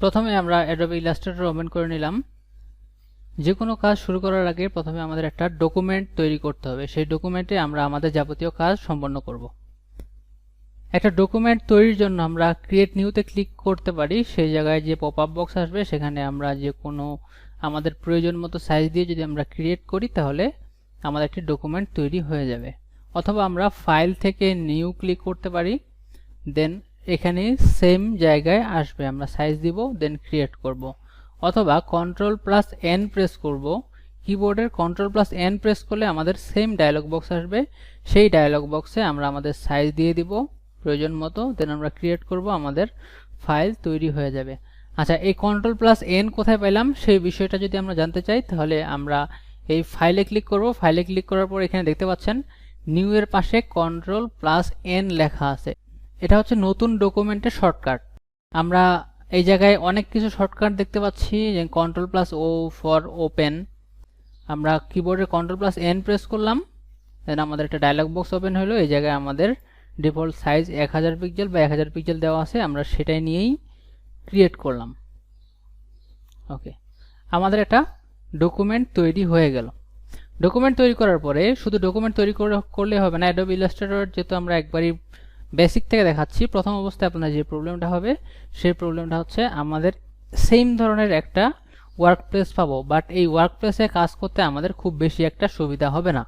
প্রথমে আমরা Adobe Illustrator open করে নিলাম। যে কোনো কাজ শুরু করার আগে প্রথমে আমাদের একটা ডকুমেন্ট তৈরি করতে হবে। সেই ডকুমেন্টে আমরা আমাদের যাবতীয় কাজ সম্পন্ন করব। একটা ডকুমেন্ট তৈরির জন্য আমরা ক্রিয়েট নিউতে ক্লিক করতে পারি। সেই জায়গায় যে পপ আপ বক্স আসবে, সেখানে আমরা যে কোনো আমাদের প্রয়োজন মতো সাইজ দিয়ে যদি আমরা ক্রিয়েট করি, তাহলে আমাদের একটি ডকুমেন্ট তৈরি হয়ে যাবে। অথবা আমরা ফাইল থেকে নিউ ক্লিক করতে পারি। দেন এখানে সেম জায়গায় আসবে, আমরা সাইজ দিব দেন ক্রিয়েট করব। অথবা কন্ট্রোল প্লাস এন প্রেস করব। কিবোর্ডের কন্ট্রোল প্লাস এন প্রেস করলে আমাদের সেম ডায়লগ বক্স আসবে। সেই ডায়লগ বক্সে আমরা আমাদের সাইজ দিয়ে দিব, প্রয়োজন মতো দেন আমরা ক্রিয়েট করব, আমাদের ফাইল তৈরি হয়ে যাবে। আচ্ছা এই কন্ট্রোল প্লাস এন কোথায় পেলাম? সেই বিষয়টা যদি আমরা জানতে চাই, তাহলে আমরা এই ফাইলে ক্লিক করব। ফাইলে ক্লিক করার পর এখানে দেখতে পাচ্ছেন নিউ এর পাশে কন্ট্রোল প্লাস এন লেখা আছে। এটা হচ্ছে নতুন ডকুমেন্টের শর্টকাট আমরা এই জায়গায় অনেক কিছু শর্টকাট দেখতে পাচ্ছি, যে control plus O for open আমরা কিবোর্ডের কন্ট্রোল প্লাস এন প্রেস করলাম দেন আমাদের একটা ডায়লগ বক্স ওপেন হলো, এই জায়গায় আমাদের ডিফল্ট সাইজ এক হাজার পিক্সেল বা এক হাজার পিক্সেল দেওয়া আছে, আমরা সেটাই নিয়েই ক্রিয়েট করলাম। ওকে আমাদের একটা ডকুমেন্ট তৈরি হয়ে গেল। ডকুমেন্ট তৈরি করার পরে শুধু ডকুমেন্ট তৈরি করলে হবে না অ্যাডোব ইলাস্ট্রেটর যেহেতু আমরা একবারই বেসিক থেকে দেখাচ্ছি। প্রথম অবস্থায় আপনার যে প্রবলেমটা হবে, সেই প্রবলেমটা হচ্ছে আমাদের সেম ধরনের একটা ওয়ার্ক প্লেস পাবো বাট এই ওয়ার্ক প্লেসে কাজ করতে আমাদের খুব বেশি একটা সুবিধা হবে না।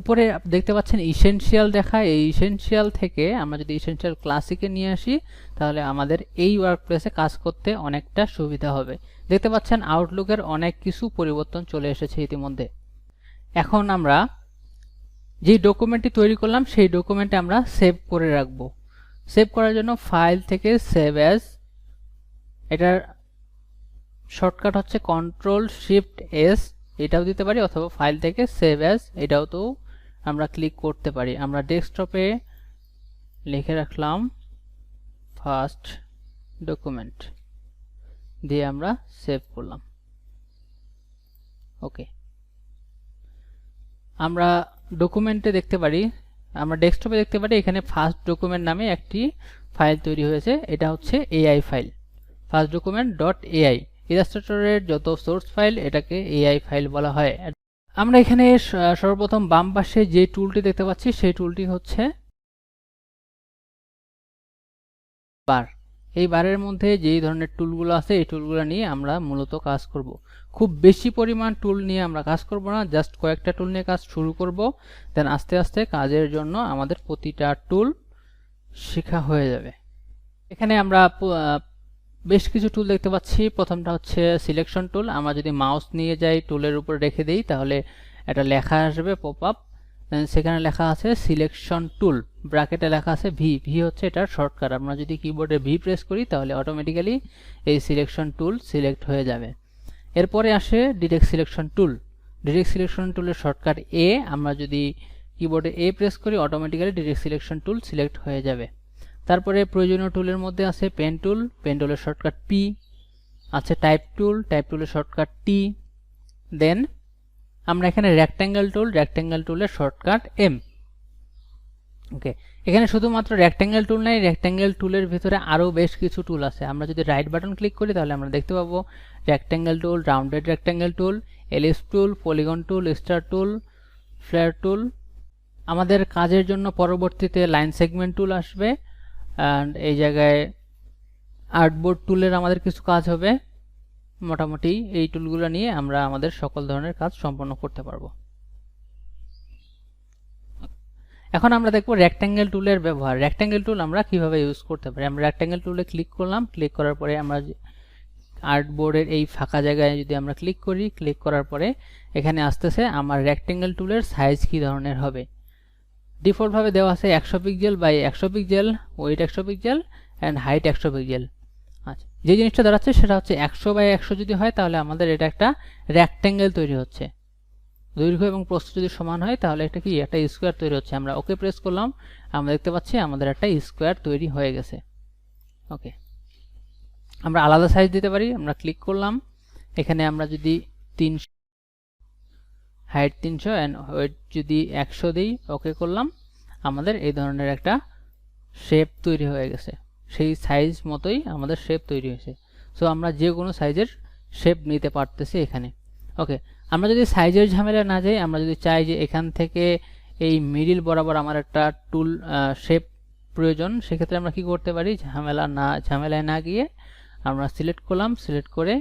উপরে দেখতে পাচ্ছেন ইসেনশিয়াল দেখা এই ইসেনশিয়াল থেকে আমরা যদি ইসেনশিয়াল ক্লাসিকে নিয়ে আসি, তাহলে আমাদের এই ওয়ার্ক প্লেসে কাজ করতে অনেকটা সুবিধা হবে। দেখতে পাচ্ছেন আউটলুকের অনেক কিছু পরিবর্তন চলে এসেছে ইতিমধ্যে। এখন আমরা যে ডকুমেন্টটি তৈরি করলাম, সেই ডকুমেন্টে আমরা সেভ করে রাখব। সেভ করার জন্য ফাইল থেকে সেভ অ্যাজ এটার শর্টকাট হচ্ছে কন্ট্রোল শিফট এস এটাও দিতে পারি, অথবা ফাইল থেকে সেভ অ্যাজ এটাও তো আমরা ক্লিক করতে পারি। আমরা ডেস্কটপে লিখে রাখলাম ফার্স্ট ডকুমেন্ট দিয়ে আমরা সেভ করলাম। ওকে আমরা ডকুমেন্টে দেখতে পারি, আমরা ডেস্কটপে দেখতে পারি, এখানে ফার্স্ট ডকুমেন্ট নামে একটি ফাইল তৈরি হয়েছে, এটা হচ্ছে AI file first document dot AI ইলাস্ট্রেটরের যত সোর্স ফাইল এটাকে এআই ফাইল বলা হয়। আমরা এখানে সর্বপ্রথম বাম পাশে যে টুলটি দেখতে পাচ্ছি, সেই টুলটি হচ্ছে বার এই বারের মধ্যে যেই ধরনের টুলগুলো আছে, এই টুলগুলো নিয়ে আমরা মূলত কাজ করব। খুব বেশি পরিমাণ টুল নিয়ে আমরা কাজ করব না জাস্ট কয়েকটা টুল নিয়ে কাজ শুরু করব। দেন আস্তে আস্তে কাজের জন্য আমাদের প্রতিটা টুল শেখা হয়ে যাবে। এখানে আমরা বেশ কিছু টুল দেখতে পাচ্ছি। প্রথমটা হচ্ছে সিলেকশন টুল আমরা যদি মাউস নিয়ে যাই টুলের উপর রেখে দিই, তাহলে একটা লেখা আসবে পপ আপ সেখানে লেখা আছে সিলেকশন টুল ব্র্যাকেটে লেখা আছে ভি ভি হচ্ছে এটার শর্টকাট আমরা যদি কিবোর্ডে ভি প্রেস করি, তাহলে অটোমেটিক্যালি এই সিলেকশন টুল সিলেক্ট হয়ে যাবে। এরপরে আসে direct selection tool direct selection টুলের শর্টকাট এ আমরা যদি কিবোর্ডে এ প্রেস করি automatically direct selection tool select হয়ে যাবে। তারপরে প্রয়োজনীয় টুলের মধ্যে আছে পেন টুল পেন টুলের শর্টকাট পি আছে টাইপ টুল টাইপ টুলের শর্টকাট টি দেন আমরা এখানে রেক্ট্যাঙ্গেল টুল রেক্ট্যাঙ্গেল টুলের শর্টকাট এম ওকে এখানে শুধুমাত্র রেক্ট্যাঙ্গেল টুল নেই রেক্ট্যাঙ্গেল টুলের ভিতরে আরও বেশ কিছু টুল আছে। আমরা যদি রাইট বাটন ক্লিক করি, তাহলে আমরা দেখতে পাবো rectangle tool rounded rectangle tool ellipse tool polygon tool star tool flare tool আমাদের কাজের জন্য পরবর্তীতে লাইন সেগমেন্ট টুল আসবে অ্যান্ড এই জায়গায় আর্টবোর্ড টুলের আমাদের কিছু কাজ হবে। মোটামুটি এই টুলগুলো নিয়ে আমরা আমাদের সকল ধরনের কাজ সম্পন্ন করতে পারব। এখন আমরা দেখব রেক্ট্যাঙ্গেল টুলের ব্যবহার। রেক্ট্যাঙ্গেল টুল আমরা কীভাবে ইউজ করতে পারি? আমরা রেক্ট্যাঙ্গেল টুলে ক্লিক করলাম ক্লিক করার পরে আমরা আর্টবোর্ডের এই ফাঁকা জায়গায় যদি আমরা ক্লিক করি ক্লিক করার পরে এখানে আসতেছে আমার রেক্ট্যাঙ্গেল টুলের সাইজ কি ধরনের হবে? ডিফল্টভাবে দেওয়া আছে একশো পিক্সেল বাই একশো পিক্সেল ওয়েট একশো পিক্সেল অ্যান্ড হাইট একশো পিক্সেল আচ্ছা যে জিনিসটা দাঁড়াচ্ছে সেটা হচ্ছে একশো বাই একশো যদি হয়, তাহলে আমাদের এটা একটা রেক্ট্যাঙ্গেল তৈরি হচ্ছে। দৈর্ঘ্য এবং প্রস্থ যদি সমান হয়, তাহলে একটা কি? একটা স্কোয়ার তৈরি হচ্ছে। আমরা ওকে প্রেস করলাম। আমরা দেখতে পাচ্ছি আমাদের একটা স্কোয়ার তৈরি হয়ে গেছে। ওকে আমরা আলাদা সাইজ দিতে পারি। আমরা ক্লিক করলাম। এখানে আমরা যদি তিনশো হাইট তিনশো অ্যান্ড ওয়েট যদি একশো দিই ওকে করলাম। আমাদের এই ধরনের একটা শেপ তৈরি হয়ে গেছে। সেই সাইজ মতোই আমাদের শেপ তৈরি হয়েছে। সো আমরা যে কোনো সাইজের শেপ নিতে পারতেছি এখানে। ওকে আমরা যদি সাইজের ঝামেলা না যাই, আমরা যদি চাই যে এখান থেকে এই মিডিল বরাবর আমার একটা টুল শেপ প্রয়োজন, সেক্ষেত্রে আমরা কি করতে পারি? ঝামেলা না, ঝামেলায় না গিয়ে আমরা সিলেক্ট করলাম সিলেক্ট করে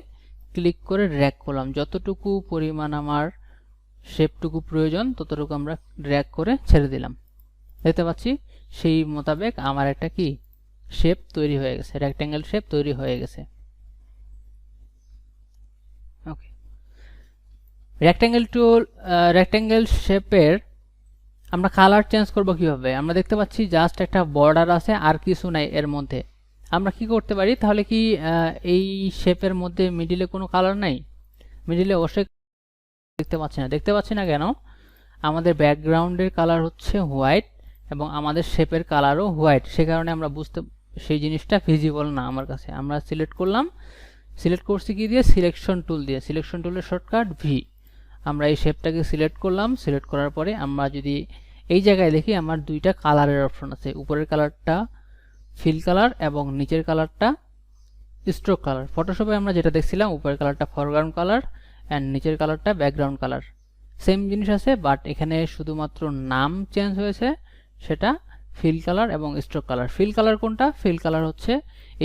ক্লিক করে ড্র্যাগ করলাম। যতটুকু পরিমাণ আমার শেপটুকু প্রয়োজন, ততটুকু আমরা ড্র্যাগ করে ছেড়ে দিলাম। দেখতে পাচ্ছি, সেই মোতাবেক আমার একটা কি? শেপ তৈরি হয়ে গেছে রেক্ট্যাঙ্গেল শেপ তৈরি হয়ে গেছে ওকে রেক্ট্যাঙ্গেল টুল রেক্ট্যাঙ্গেল শেপের আমরা কালার চেঞ্জ করব কীভাবে? আমরা দেখতে পাচ্ছি জাস্ট একটা বর্ডার আছে, আর কিছু নাই এর মধ্যে। আমরা কি করতে পারি? তাহলে কি এই শেপের মধ্যে মিডিলে কোনো কালার নাই? মিডিলে অবশ্যই দেখতে পাচ্ছি না। দেখতে পাচ্ছি না কেন? আমাদের ব্যাকগ্রাউন্ডের কালার হচ্ছে হোয়াইট এবং আমাদের শেপের কালারও হোয়াইট সে কারণে আমরা বুঝতে, সেই জিনিসটা ভিজিবল না আমার কাছে। আমরা সিলেক্ট করলাম। সিলেক্ট করছি কি দিয়ে? সিলেকশন টুল দিয়ে। সিলেকশন টুলের শর্টকাট ভি আমরা এই শেপটাকে সিলেক্ট করলাম। সিলেক্ট করার পরে আমরা যদি এই জায়গায় দেখি আমার দুইটা কালারের অপশন আছে। উপরের কালারটা ফিল কালার এবং নিচের কালারটা স্ট্রোক কালার ফটোশপে আমরা যেটা দেখছিলাম, উপরের কালারটা ফরগ্রাউন্ড কালার অ্যান্ড নিচের কালারটা ব্যাকগ্রাউন্ড কালার সেম জিনিস আছে বাট এখানে শুধুমাত্র নাম চেঞ্জ হয়েছে, সেটা ফিল কালার এবং স্ট্রোক কালার ফিল কালার কোনটা? ফিল কালার হচ্ছে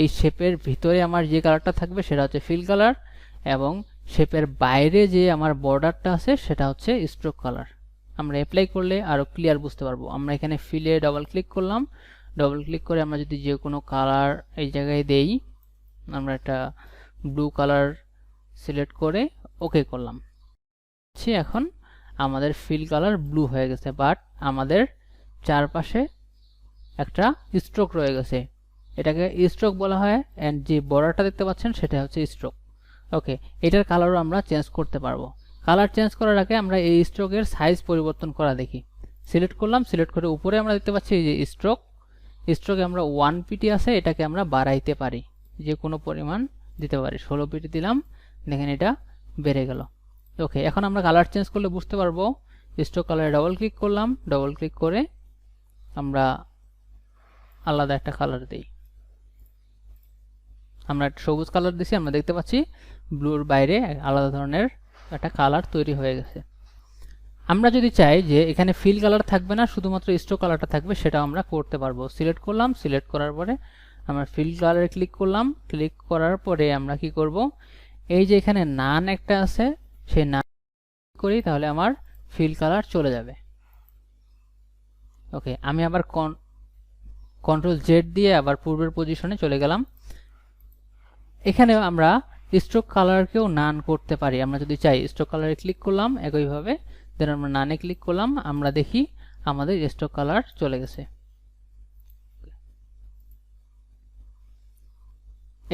এই শেপের ভিতরে আমার যে কালারটা থাকবে, সেটা হচ্ছে ফিল কালার এবং শেপের বাইরে যে আমার বর্ডারটা আছে, সেটা হচ্ছে স্ট্রোক কালার আমরা অ্যাপ্লাই করলে আরও ক্লিয়ার বুঝতে পারব। আমরা এখানে ফিলে ডবল ক্লিক করলাম। ডবল ক্লিক করে আমরা যদি যে কোনো কালার এই জায়গায় দেই, আমরা একটা ব্লু কালার সিলেক্ট করে ওকে করলাম। এখন আমাদের ফিল কালার ব্লু হয়ে গেছে বাট আমাদের চারপাশে একটা স্ট্রোক রয়ে গেছে। এটাকে স্ট্রোক বলা হয় অ্যান্ড যে বর্ডারটা দেখতে পাচ্ছেন, সেটা হচ্ছে স্ট্রোক ওকে এটার কালারও আমরা চেঞ্জ করতে পারব। কালার চেঞ্জ করার আগে আমরা এই স্ট্রোকের সাইজ পরিবর্তন করা দেখি। সিলেক্ট করলাম সিলেক্ট করে উপরে আমরা দেখতে পাচ্ছি যে স্ট্রোক স্ট্রোকে আমরা ওয়ান পিটি আছে, এটাকে আমরা বাড়াইতে পারি। যে কোনো পরিমাণ দিতে পারি। ষোলো পিটি দিলাম, দেখেন এটা বেড়ে গেল। ওকে এখন আমরা কালার চেঞ্জ করলে বুঝতে পারব। স্ট্রোক কালারে ডবল ক্লিক করলাম ডবল ক্লিক করে আমরা আলাদা একটা কালার দিই। আমরা একটা সবুজ কালার দিছি, আমরা দেখতে পাচ্ছি ব্লুর বাইরে আলাদা ধরনের একটা কালার তৈরি হয়ে গেছে। আমরা যদি চাই যে এখানে ফিল কালার থাকবে না, শুধুমাত্র স্ট্রোক কালারটা থাকবে সেটা আমরা করতে পারব। সিলেক্ট করলাম সিলেক্ট করার পরে আমরা ফিল কালারে ক্লিক করলাম। ক্লিক করার পরে আমরা কি করব? এই যে এখানে নান একটা আছে, সেই নান করি, তাহলে আমার ফিল কালার চলে যাবে। ওকে আমি আবার কন্ট্রোল জেড দিয়ে আবার পূর্বের পজিশনে চলে গেলাম। এখানেও আমরা স্ট্রোক কালারকেও নান করতে পারি। আমরা যদি চাই স্ট্রোক কালারে ক্লিক করলাম একইভাবে দেন আমরা নানে ক্লিক করলাম, আমরা দেখি আমাদের স্ট্রোক কালার চলে গেছে।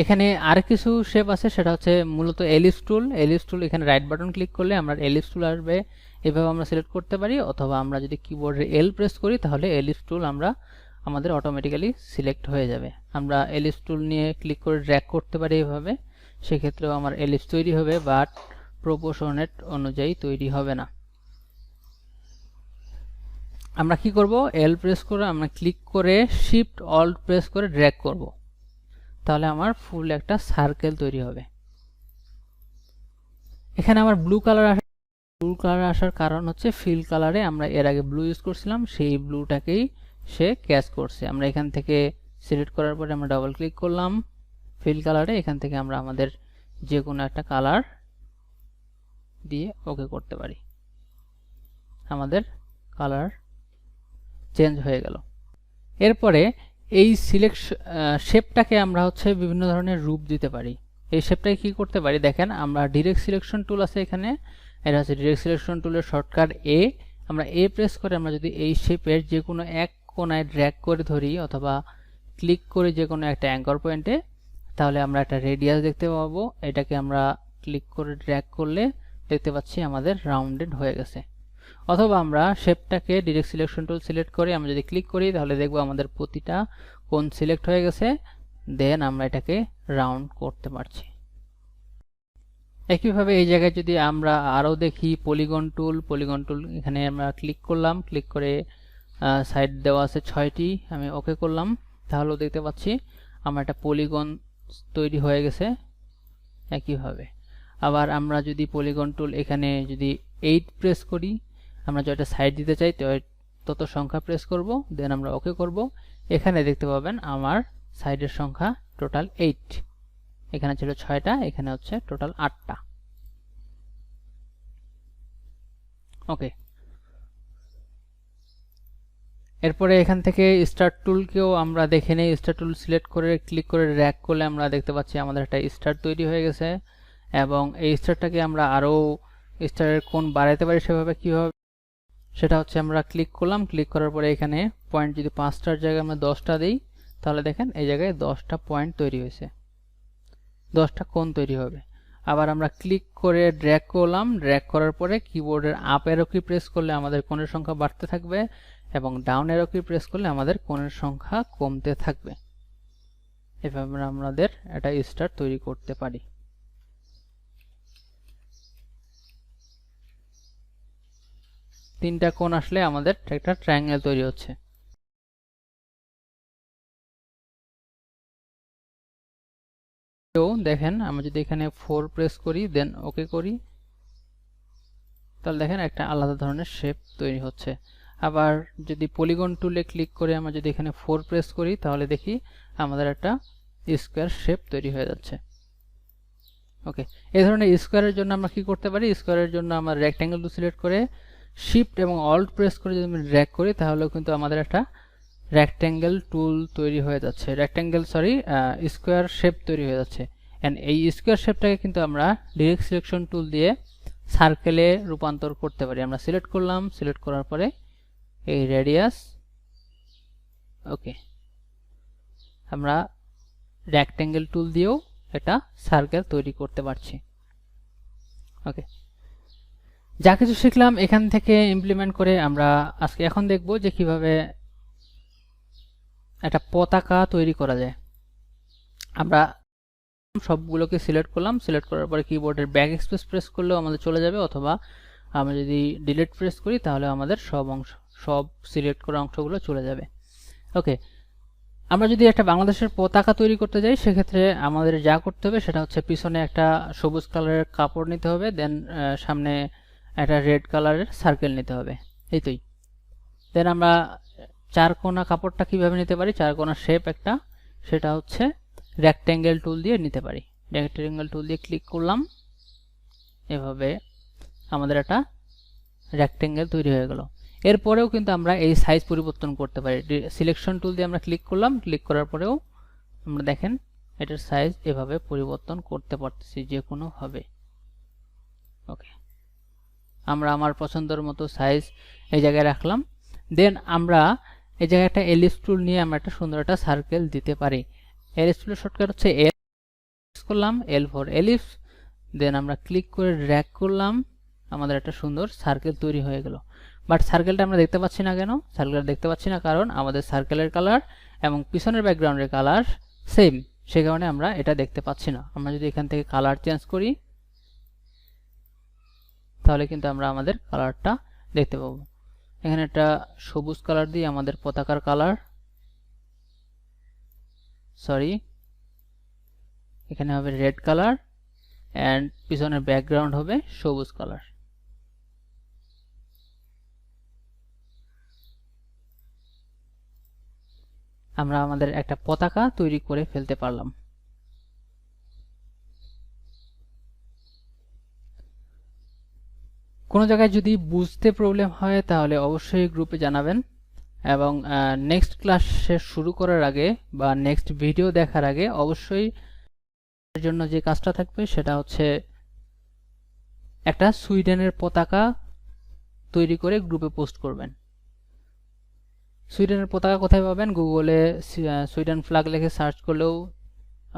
এখানে আর কিছু শেপ আছে, সেটা হচ্ছে মূলত এলিপস টুল এলিপস টুল এখানে রাইট বাটন ক্লিক করলে আমরা এলিপস টুল আসবে। এভাবে আমরা সিলেক্ট করতে পারি, অথবা আমরা যদি কিবোর্ডে এল প্রেস করি, তাহলে এলিপস টুল আমরা আমাদের অটোমেটিক্যালি সিলেক্ট হয়ে যাবে। আমরা এলিপস টুল নিয়ে ক্লিক করে ড্র্যাগ করতে পারি এভাবে। সেক্ষেত্রেও আমার এলিপস তৈরি হবে বাট প্রপোর্শনেট অনুযায়ী তৈরি হবে না। আমরা কি করব? এল প্রেস করে আমরা ক্লিক করে শিফট অল্ট প্রেস করে ড্র্যাগ করব। তাহলে আমার ফুল একটা সার্কেল তৈরি হবে। এখানে আমার ব্লু কালার আসা ব্লু কালার আসার কারণ হচ্ছে ফিল কালারে আমরা এর আগে ব্লু ইউজ করছিলাম, সেই ব্লুটাকেই সে ক্যাচ করছে। আমরা এখান থেকে সিলেক্ট করার পরে আমরা ডাবল ক্লিক করলাম। ফিল কালারে এখান থেকে আমরা আমাদের যে কোনো একটা কালার দিয়ে ওকে করতে পারি। আমাদের কালার চেঞ্জ হয়ে গেল। এরপরে এই সিলেক্ট শেপটাকে আমরা হচ্ছে বিভিন্ন ধরনের রূপ দিতে পারি। এই শেপটাকে কি করতে পারি? দেখেন, আমরা ডিরেক্ট সিলেকশন টুল আছে এখানে। এটা হচ্ছে ডিরেক্ট সিলেকশন টুলের শর্টকাট এ আমরা এ প্রেস করে আমরা যদি এই শেপের যে কোনো এক কোনায় ড্র্যাগ করে ধরি অথবা ক্লিক করে যে কোনো একটা অ্যাঙ্কর পয়েন্টে তাহলে আমরা একটা রেডিয়াস দেখতে পাবো। এটাকে আমরা ক্লিক করে ড্র্যাগ করলে দেখতে পাচ্ছি আমাদের রাউন্ডেড হয়ে গেছে। অথবা আমরা শেপটাকে ডিরেক্ট সিলেকশন টুল সিলেক্ট করে আমরা যদি ক্লিক করি, তাহলে দেখব আমাদের প্রতিটা কোন সিলেক্ট হয়ে গেছে। দেন আমরা এটাকে রাউন্ড করতে পারছি। একইভাবে এই জায়গায় যদি আমরা আরও দেখি পলিগন টুল পলিগন টুল এখানে আমরা ক্লিক করলাম। ক্লিক করে সাইড দেওয়া আছে ছয়টি। আমি ওকে করলাম। তাহলেও দেখতে পাচ্ছি আমার একটা পলিগন তৈরি হয়ে গেছে একইভাবে। আবার আমরা যদি পলিগন টুল এখানে যদি এইট প্রেস করি, আমরা যত সাইড দিতে চাই তত সংখ্যা প্রেস করব দেন আমরা ওকে করব। এখানে দেখতে পাবেন আমার সাইডের সংখ্যা টোটাল এইট এখানে ছিল ছয়টা, এখানে হচ্ছে টোটাল আটটা। ওকে এরপরে এখান থেকে স্টার্ট টুলকেও আমরা দেখে নেই। স্টার টুল সিলেক্ট করে ক্লিক করে র্যাক করলে আমরা দেখতে পাচ্ছি আমাদের একটা স্টার তৈরি হয়ে গেছে এবং এই স্টারটাকে আমরা আরও স্টারের কোন বাড়াইতে পারি সেভাবে কীভাবে? সেটা হচ্ছে আমরা ক্লিক করলাম। ক্লিক করার পরে এখানে পয়েন্ট যদি পাঁচটার জায়গায় আমরা দশটা দিই, তাহলে দেখেন এই জায়গায় দশটা পয়েন্ট তৈরি হয়েছে। দশটা কোন তৈরি হবে। আবার আমরা ক্লিক করে ড্র্যাগ করলাম। ড্র্যাগ করার পরে কিবোর্ডের আপ এরো কি প্রেস করলে আমাদের কোণের সংখ্যা বাড়তে থাকবে। এবং ডাউন এরো কি প্রেস করলে আমাদের কোণের সংখ্যা কমতে থাকবে। এভাবে আমাদের একটা স্টার তৈরি করতে পারি। তিনটা কোণ আসলে আমাদের একটা ট্রায়াঙ্গেল তৈরি হচ্ছে। তো দেখেন আমরা যদি এখানে ফোর প্রেস করি দেন ওকে করি, তাহলে দেখেন একটা আলাদা ধরনের শেপ তৈরি হচ্ছে। আবার যদি পলিগন টুলে ক্লিক করে আমরা যদি এখানে ফোর প্রেস করি, তাহলে দেখি আমাদের একটা স্কোয়ার শেপ তৈরি হয়ে যাচ্ছে। ওকে এই ধরনের স্কোয়ারের জন্য আমরা কি করতে পারি? স্কোয়ারের জন্য আমরা রেক্ট্যাঙ্গেল টু সিলেক্ট করে শিফট এবং অল্ট প্রেস করে যদি আমি ড্র্যাগ করি, তাহলেও কিন্তু আমাদের একটা রেক্ট্যাঙ্গেল টুল তৈরি হয়ে যাচ্ছে। রেক্ট্যাঙ্গেল সরি স্কোয়ার শেপ তৈরি হয়ে যাচ্ছে। অ্যান্ড এই স্কোয়ার শেপটাকে কিন্তু আমরা ডিরেক্ট সিলেকশন টুল দিয়ে সার্কেলে রূপান্তর করতে পারি। আমরা সিলেক্ট করলাম সিলেক্ট করার পরে এই রেডিয়াস ওকে আমরা রেক্ট্যাঙ্গেল টুল দিয়েও একটা সার্কেল তৈরি করতে পারছি ওকে যা কিছু শিখলাম এখান থেকে ইমপ্লিমেন্ট করে আমরা আজকে এখন দেখব যে কীভাবে একটা পতাকা তৈরি করা যায়। আমরা সবগুলোকে সিলেক্ট করলাম সিলেক্ট করার পরে কিবোর্ডের ব্যাক এক্সপ্রেস প্রেস করলেও আমাদের চলে যাবে, অথবা আমরা যদি ডিলিট প্রেস করি তাহলে আমাদের সব অংশ সব সিলেক্ট করা অংশগুলো চলে যাবে। ওকে, আমরা যদি একটা বাংলাদেশের পতাকা তৈরি করতে যাই, সেক্ষেত্রে আমাদের যা করতে হবে সেটা হচ্ছে পিছনে একটা সবুজ কালারের কাপড় নিতে হবে দেন সামনে একটা রেড কালারের সার্কেল নিতে হবে। এই তোই। দেন আমরা চার কোনা কাপড়টা কীভাবে নিতে পারি? চার কোনা শেপ একটা, সেটা হচ্ছে রেক্ট্যাঙ্গেল টুল দিয়ে নিতে পারি। রেক্ট্যাঙ্গেল টুল দিয়ে ক্লিক করলাম। এভাবে আমাদের একটা রেক্ট্যাঙ্গেল তৈরি হয়ে গেল। এরপরেও কিন্তু আমরা এই সাইজ পরিবর্তন করতে পারি। সিলেকশন টুল দিয়ে আমরা ক্লিক করলাম ক্লিক করার পরেও আমরা দেখেন এটার সাইজ এভাবে পরিবর্তন করতে পারতেছি যে কোনোভাবে ওকে আমরা আমার পছন্দের মতো সাইজ এই জায়গায় রাখলাম। দেন আমরা এই জায়গায় একটা এলিপস টুল নিয়ে আমরা একটা সুন্দর একটা সার্কেল দিতে পারি। এলিপস টুলের শর্টকাট হচ্ছে এল করলাম এল ফর এলিপস দেন আমরা ক্লিক করে ড্র্যাগ করলাম। আমাদের একটা সুন্দর সার্কেল তৈরি হয়ে গেল। বাট সার্কেলটা আমরা দেখতে পাচ্ছি না কেন? সার্কেলটা দেখতে পাচ্ছি না কারণ আমাদের সার্কেলের কালার এবং পিছনের ব্যাকগ্রাউন্ডের কালার সেম সে কারণে আমরা এটা দেখতে পাচ্ছি না। আমরা যদি এখান থেকে কালার চেঞ্জ করি, তাহলে কিন্তু আমরা আমাদের কালারটা দেখতে পাবো। এখানে একটা সবুজ কালার দিয়ে আমাদের পতাকার কালার সরি এখানে হবে রেড কালার অ্যান্ড পিছনের ব্যাকগ্রাউন্ড হবে সবুজ কালার আমরা আমাদের একটা পতাকা তৈরি করে ফেলতে পারলাম। কোনো জায়গায় যদি বুঝতে প্রবলেম হয়, তাহলে অবশ্যই গ্রুপে জানাবেন এবং নেক্সট ক্লাস শুরু করার আগে বা নেক্সট ভিডিও দেখার আগে অবশ্যই জন্য যে কাজটা থাকবে সেটা হচ্ছে একটা সুইডেনের পতাকা তৈরি করে গ্রুপে পোস্ট করবেন। সুইডেনের পতাকা কোথায় পাবেন? গুগলে সুইডেন ফ্ল্যাগ লিখে সার্চ করলেও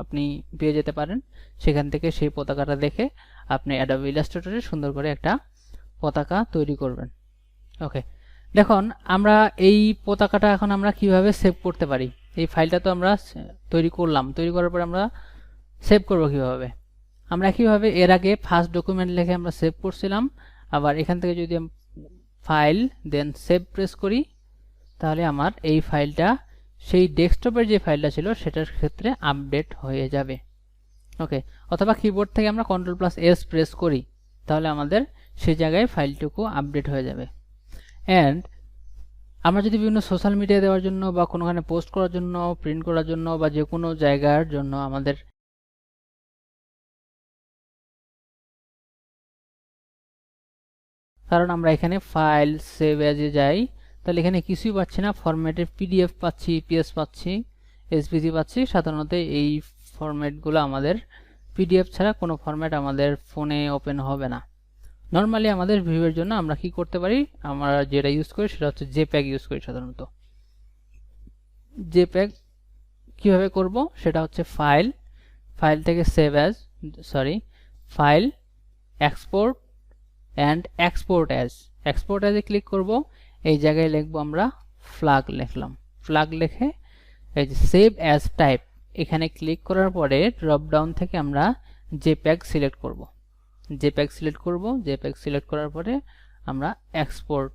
আপনি পেয়ে যেতে পারেন। সেখান থেকে সেই পতাকাটা দেখে আপনি অ্যাডাব ইলাস্ট্রেটরে সুন্দর করে একটা পতাকা তৈরি করবেন। ওকে দেখুন, আমরা এই পতাকাটা এখন আমরা কীভাবে সেভ করতে পারি? এই ফাইলটা তো আমরা তৈরি করলাম। তৈরি করার পর আমরা সেভ করব কীভাবে? আমরা কীভাবে এর আগে ফার্স্ট ডকুমেন্ট লিখে আমরা সেভ করছিলাম। আবার এখান থেকে যদি ফাইল দেন সেভ প্রেস করি তাহলে আমার এই ফাইলটা সেই ডেস্কটপের যে ফাইলটা ছিল, সেটার ক্ষেত্রে আপডেট হয়ে যাবে। ওকে অথবা কিবোর্ড থেকে আমরা কন্ট্রোল প্লাস এস প্রেস করি, তাহলে আমাদের সেই জায়গায় ফাইলটুকু আপডেট হয়ে যাবে। অ্যান্ড আমরা যদি বিভিন্ন সোশ্যাল মিডিয়া দেওয়ার জন্য বা কোনোখানে পোস্ট করার জন্য প্রিন্ট করার জন্য বা যে কোনো জায়গার জন্য আমাদের কারণ আমরা এখানে ফাইল সেভ এজে যাই তাহলে এখানে কিছুই পাচ্ছি না। ফরম্যাটের পিডিএফ পাচ্ছি পিএস পাচ্ছি এসপিজি পাচ্ছি। সাধারণত এই ফরম্যাটগুলো আমাদের পিডিএফ ছাড়া কোনো ফরম্যাট আমাদের ফোনে ওপেন হবে না। নর্মালি আমাদের ভিউয়ের জন্য আমরা কি করতে পারি? আমরা যেটা ইউজ করি সেটা হচ্ছে জেপ্যাগ ইউজ করি সাধারণত। জেপ্যাগ কীভাবে করব? সেটা হচ্ছে ফাইল ফাইল থেকে save as sorry file export and export as export অ্যাজে click করব। এই জায়গায় লিখব আমরা ফ্লাগ লিখলাম। ফ্লাগ লিখে এই যে সেভ অ্যাজ টাইপ এখানে ক্লিক করার পরে ড্রপ ডাউন থেকে আমরা জেপ্যাগ সিলেক্ট করব। জেপ্যাগ সিলেক্ট করব জেপ্যাগ সিলেক্ট করার পরে আমরা এক্সপোর্ট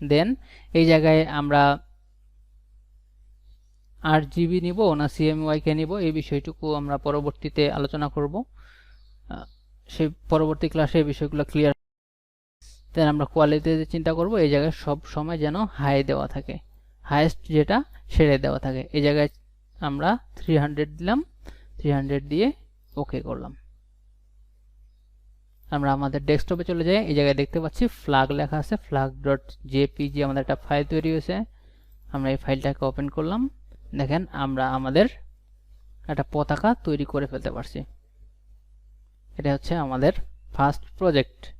দেন এই জায়গায় আমরা আর জিবি নিব না সিএমওয়াইকে নিব, এই বিষয়টুকু আমরা পরবর্তীতে আলোচনা করব। সেই পরবর্তী ক্লাসে এই বিষয়গুলো ক্লিয়ার দেন আমরা কোয়ালিটিতে চিন্তা করব, এই জায়গায় সব সময় যেন হাই দেওয়া থাকে। হাইয়েস্ট যেটা, সেটাই দেওয়া থাকে। এই জায়গায় আমরা থ্রি দিলাম থ্রি দিয়ে ওকে করলাম। আমরা আমাদের ডেস্কটপে চলে যাই, এই জায়গায় দেখতে পাচ্ছি ফ্লাগ লেখা আছে ফ্লাগ ডট জেপিজি আমাদের একটা ফাইল তৈরি হয়েছে। আমরা এই ফাইলটাকে ওপেন করলাম। দেখেন, আমরা আমাদের একটা পতাকা তৈরি করে ফেলতে পারছি। এটা হচ্ছে আমাদের ফার্স্ট প্রজেক্ট